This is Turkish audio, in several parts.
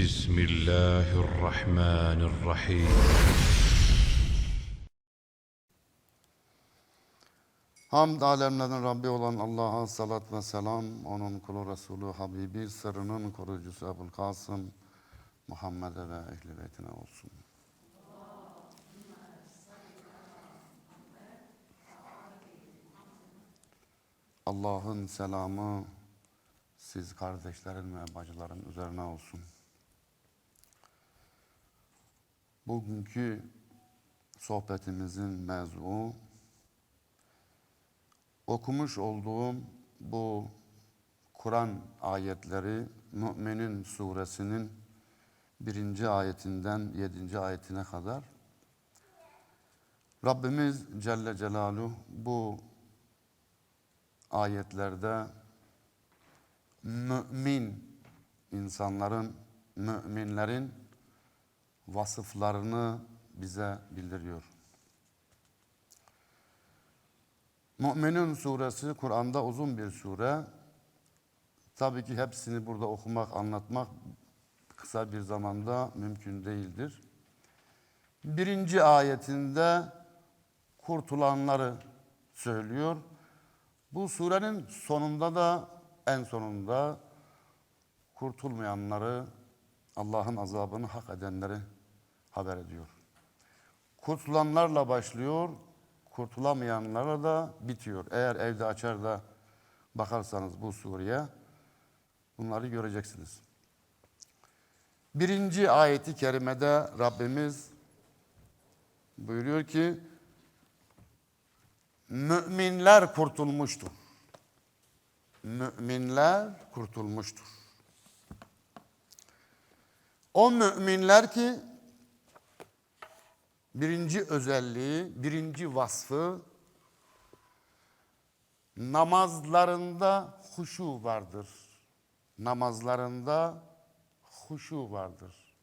بسم الله الرحمن الرحيم Hamd alemlerin Rabbi olan Allah'a salat ve selam, onun kulu Resulü Habibi, sırrının koruyucusu Ebul Kasım, Muhammed'e ve ehli beytine olsun. Allah'ın selamı siz kardeşlerin ve bacıların üzerine olsun. Bugünkü sohbetimizin mevzuu okumuş olduğum bu Kur'an ayetleri Mü'minin suresinin birinci ayetinden yedinci ayetine kadar. Rabbimiz Celle Celaluhu bu ayetlerde mümin insanların, müminlerin vasıflarını bize bildiriyor. Mü'minun suresi Kur'an'da uzun bir sure. Tabii ki hepsini burada okumak, anlatmak kısa bir zamanda mümkün değildir. Birinci ayetinde kurtulanları söylüyor. Bu surenin sonunda da en sonunda kurtulmayanları, Allah'ın azabını hak edenleri haber ediyor. Kurtulanlarla başlıyor, kurtulamayanlara da bitiyor. Eğer evde açar da bakarsanız bu sureye bunları göreceksiniz. Birinci ayeti kerimede Rabbimiz buyuruyor ki müminler kurtulmuştur. Müminler kurtulmuştur. O müminler ki birinci özelliği, birinci vasfı namazlarında huşu vardır. Namazlarında huşu vardır.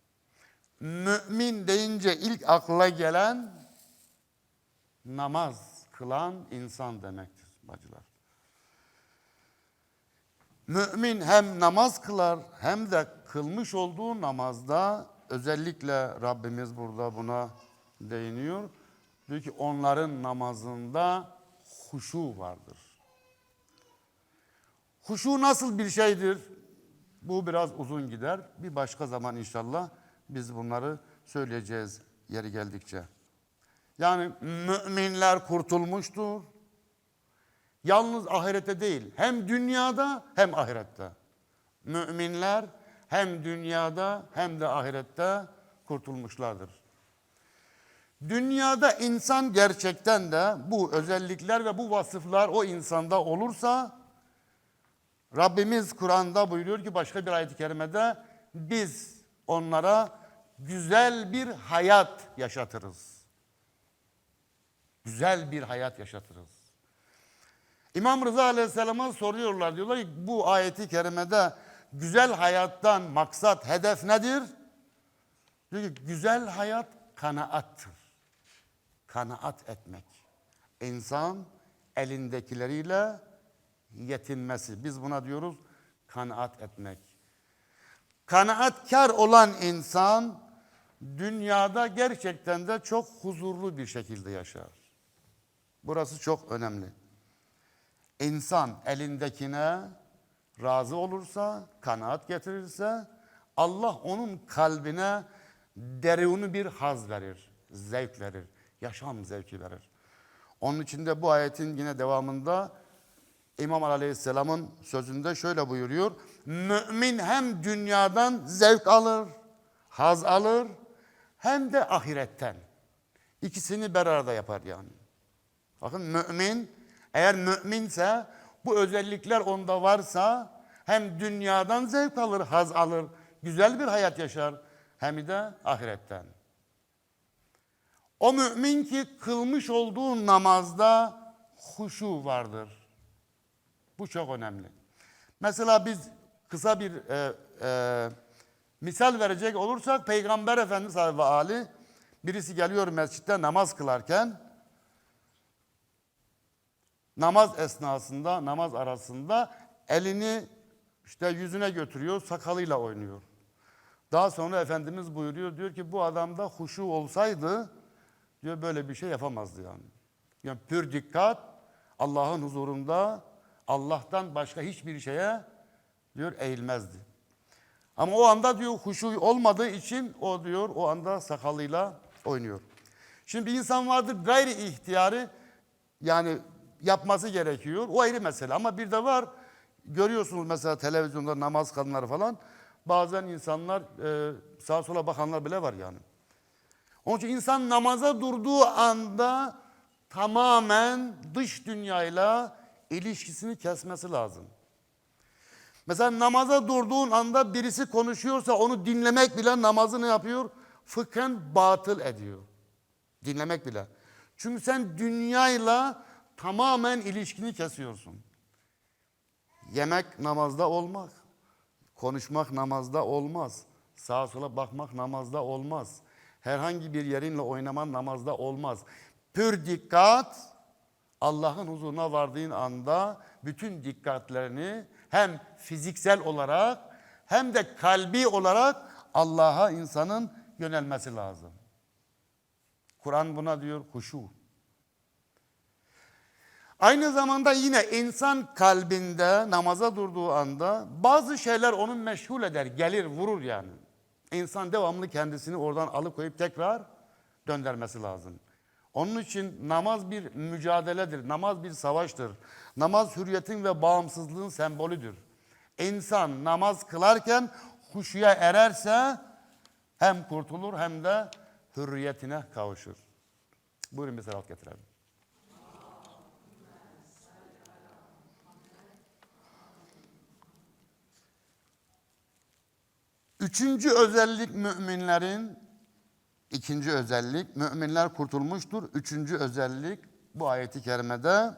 Mümin deyince ilk akla gelen namaz kılan insan demektir bacılar. Mümin hem namaz kılar hem de kılmış olduğu namazda özellikle Rabbimiz burada buna değiniyor. Diyor ki onların namazında huşu vardır. Huşu nasıl bir şeydir? Bu biraz uzun gider. Bir başka zaman inşallah biz bunları söyleyeceğiz yeri geldikçe. Yani müminler kurtulmuştur. Yalnız ahirete değil, hem dünyada hem ahirette. Müminler hem dünyada hem de ahirette kurtulmuşlardır. Dünyada insan gerçekten de bu özellikler ve bu vasıflar o insanda olursa Rabbimiz Kur'an'da buyuruyor ki başka bir ayet-i kerimede biz onlara güzel bir hayat yaşatırız. Güzel bir hayat yaşatırız. İmam Rıza Aleyhisselam'a soruyorlar diyorlar ki bu ayeti kerimede güzel hayattan maksat hedef nedir? Diyor ki güzel hayat kanaattır. Kanaat etmek. İnsan elindekileriyle yetinmesi. Biz buna diyoruz kanaat etmek. Kanaatkar olan insan dünyada gerçekten de çok huzurlu bir şekilde yaşar. Burası çok önemli. İnsan elindekine razı olursa, kanaat getirirse Allah onun kalbine deruni bir haz verir, zevk verir, yaşam zevki verir. Onun için de bu ayetin yine devamında İmam Aleyhisselam'ın sözünde şöyle buyuruyor. Mümin hem dünyadan zevk alır, haz alır hem de ahiretten. İkisini beraber yapar yani. Bakın mümin eğer müminse bu özellikler onda varsa hem dünyadan zevk alır, haz alır, güzel bir hayat yaşar hem de ahiretten. O mümin ki kılmış olduğu namazda huşu vardır. Bu çok önemli. Mesela biz kısa bir e, e, misal verecek olursak Peygamber Efendimiz ve Ali birisi geliyor mescitte namaz kılarken namaz esnasında, namaz arasında elini işte yüzüne götürüyor, sakalıyla oynuyor. Daha sonra Efendimiz buyuruyor diyor ki bu adamda huşu olsaydı diyor böyle bir şey yapamazdı yani. Yani pür dikkat Allah'ın huzurunda Allah'tan başka hiçbir şeye diyor eğilmezdi. Ama o anda diyor huşu olmadığı için o diyor o anda sakalıyla oynuyor. Şimdi bir insan vardır gayri ihtiyarı yani yapması gerekiyor. O ayrı mesele ama bir de var görüyorsunuz mesela televizyonda namaz kadınları falan bazen insanlar e, sağa sola bakanlar bile var yani. Onun için insan namaza durduğu anda tamamen dış dünyayla ilişkisini kesmesi lazım. Mesela namaza durduğun anda birisi konuşuyorsa onu dinlemek bile namazı ne yapıyor? Fıkhen batıl ediyor. Dinlemek bile. Çünkü sen dünyayla tamamen ilişkini kesiyorsun. Yemek namazda olmaz. Konuşmak namazda olmaz. Sağa sola bakmak namazda olmaz. Herhangi bir yerinle oynaman namazda olmaz. Pür dikkat Allah'ın huzuruna vardığın anda bütün dikkatlerini hem fiziksel olarak hem de kalbi olarak Allah'a insanın yönelmesi lazım. Kur'an buna diyor huşu. Aynı zamanda yine insan kalbinde namaza durduğu anda bazı şeyler onu meşgul eder, gelir, vurur yani. İnsan devamlı kendisini oradan alıkoyup tekrar döndürmesi lazım. Onun için namaz bir mücadeledir, namaz bir savaştır. Namaz hürriyetin ve bağımsızlığın sembolüdür. İnsan namaz kılarken huşuya ererse hem kurtulur hem de hürriyetine kavuşur. Buyurun bir salat getirelim. Üçüncü özellik müminlerin, ikinci özellik, müminler kurtulmuştur. Üçüncü özellik bu ayeti kerimede,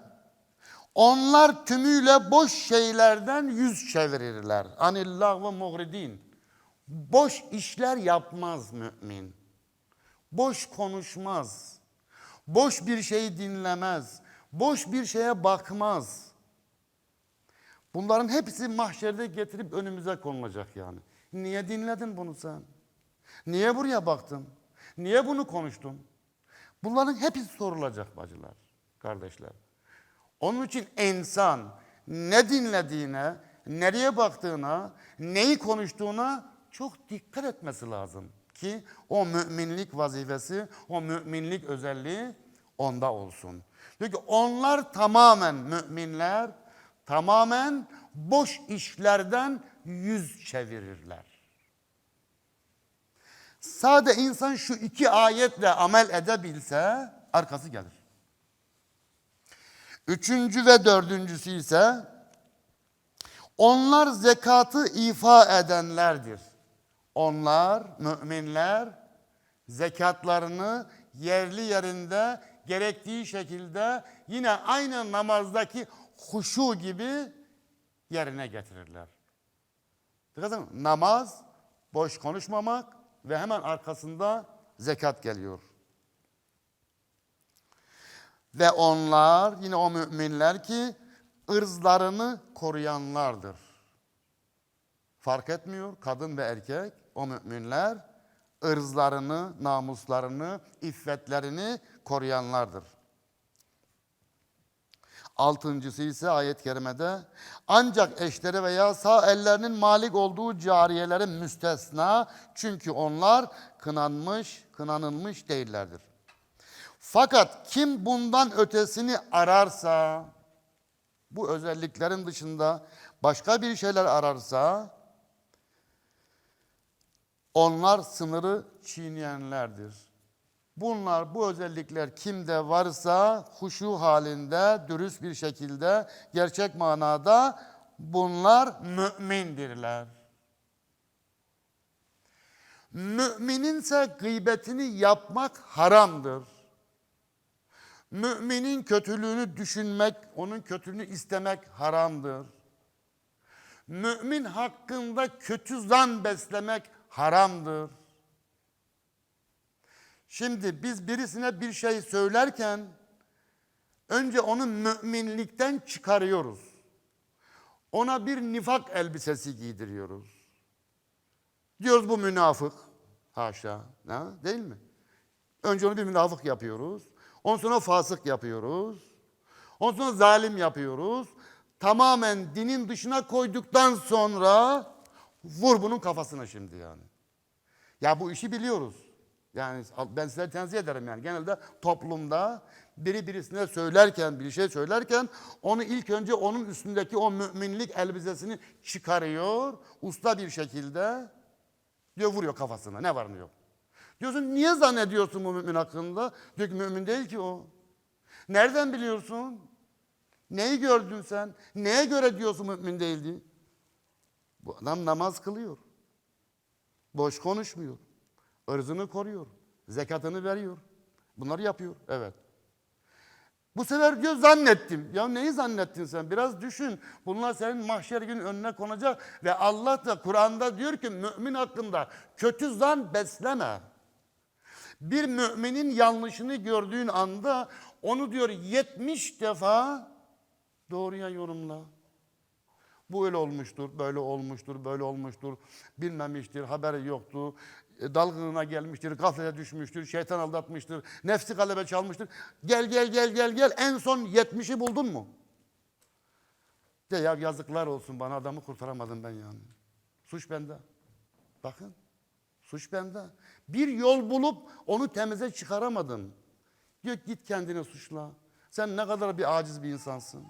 onlar tümüyle boş şeylerden yüz çevirirler. Anillah ve muhridin. Boş işler yapmaz mümin. Boş konuşmaz. Boş bir şey dinlemez. Boş bir şeye bakmaz. Bunların hepsi mahşerde getirip önümüze konulacak yani. Niye dinledin bunu sen? Niye buraya baktın? Niye bunu konuştun? Bunların hepsi sorulacak bacılar, kardeşler. Onun için insan ne dinlediğine, nereye baktığına, neyi konuştuğuna çok dikkat etmesi lazım. Ki o müminlik vazifesi, o müminlik özelliği onda olsun. Diyor ki onlar tamamen müminler, tamamen boş işlerden yüz çevirirler. Sade insan şu iki ayetle amel edebilse arkası gelir. Üçüncü ve dördüncüsü ise onlar zekatı ifa edenlerdir. Onlar, müminler zekatlarını yerli yerinde gerektiği şekilde yine aynı namazdaki huşu gibi yerine getirirler. Dikkat namaz, boş konuşmamak ve hemen arkasında zekat geliyor. Ve onlar yine o müminler ki ırzlarını koruyanlardır. Fark etmiyor kadın ve erkek o müminler ırzlarını, namuslarını, iffetlerini koruyanlardır. Altıncısı ise ayet-i kerimede ancak eşleri veya sağ ellerinin malik olduğu cariyelerin müstesna çünkü onlar kınanmış, kınanılmış değillerdir. Fakat kim bundan ötesini ararsa bu özelliklerin dışında başka bir şeyler ararsa onlar sınırı çiğneyenlerdir. Bunlar bu özellikler kimde varsa huşu halinde dürüst bir şekilde gerçek manada bunlar mümindirler. Mümininse gıybetini yapmak haramdır. Müminin kötülüğünü düşünmek, onun kötülüğünü istemek haramdır. Mümin hakkında kötü zan beslemek haramdır. Şimdi biz birisine bir şey söylerken önce onu müminlikten çıkarıyoruz. Ona bir nifak elbisesi giydiriyoruz. Diyoruz bu münafık. Haşa. Ha, değil mi? Önce onu bir münafık yapıyoruz. Ondan sonra fasık yapıyoruz. Ondan sonra zalim yapıyoruz. Tamamen dinin dışına koyduktan sonra vur bunun kafasına şimdi yani. Ya bu işi biliyoruz. Yani ben size tenzih ederim yani. Genelde toplumda biri birisine söylerken, bir şey söylerken onu ilk önce onun üstündeki o müminlik elbisesini çıkarıyor. Usta bir şekilde diyor vuruyor kafasına. Ne var ne yok. Diyorsun niye zannediyorsun bu mümin hakkında? Diyor ki mümin değil ki o. Nereden biliyorsun? Neyi gördün sen? Neye göre diyorsun mümin değildi? Bu adam namaz kılıyor. Boş konuşmuyor. Irzını koruyor. Zekatını veriyor. Bunları yapıyor. Evet. Bu sefer diyor zannettim. Ya neyi zannettin sen? Biraz düşün. Bunlar senin mahşer günü önüne konacak. Ve Allah da Kur'an'da diyor ki mümin hakkında kötü zan besleme. Bir müminin yanlışını gördüğün anda onu diyor 70 defa doğruya yorumla. Bu öyle olmuştur, böyle olmuştur, böyle olmuştur. Bilmemiştir, haberi yoktu. E, Dalgınına gelmiştir, gaflete düşmüştür, şeytan aldatmıştır, nefsi galebe çalmıştır. Gel gel gel gel gel en son 70'i buldun mu? De ya yazıklar olsun bana adamı kurtaramadım ben yani. Suç bende. Bakın suç bende. Bir yol bulup onu temize çıkaramadım. Diyor git kendini suçla. Sen ne kadar bir aciz bir insansın.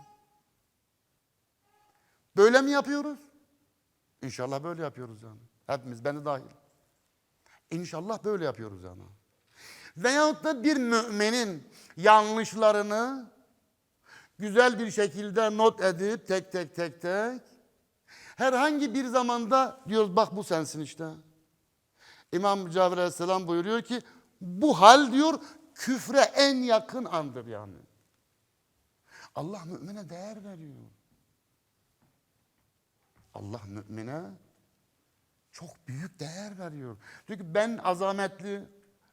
Böyle mi yapıyoruz? İnşallah böyle yapıyoruz yani. Hepimiz, ben de dahil. İnşallah böyle yapıyoruz yani. Veyahut da bir müminin yanlışlarını güzel bir şekilde not edip tek tek tek tek herhangi bir zamanda diyoruz bak bu sensin işte. İmam Cabir Aleyhisselam buyuruyor ki bu hal diyor küfre en yakın andır yani. Allah mümine değer veriyor. Allah mümine çok büyük değer veriyor. Diyor ki ben azametli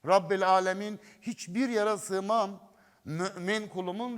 Rabbil Alemin hiçbir yere sığmam. Mümin kulumun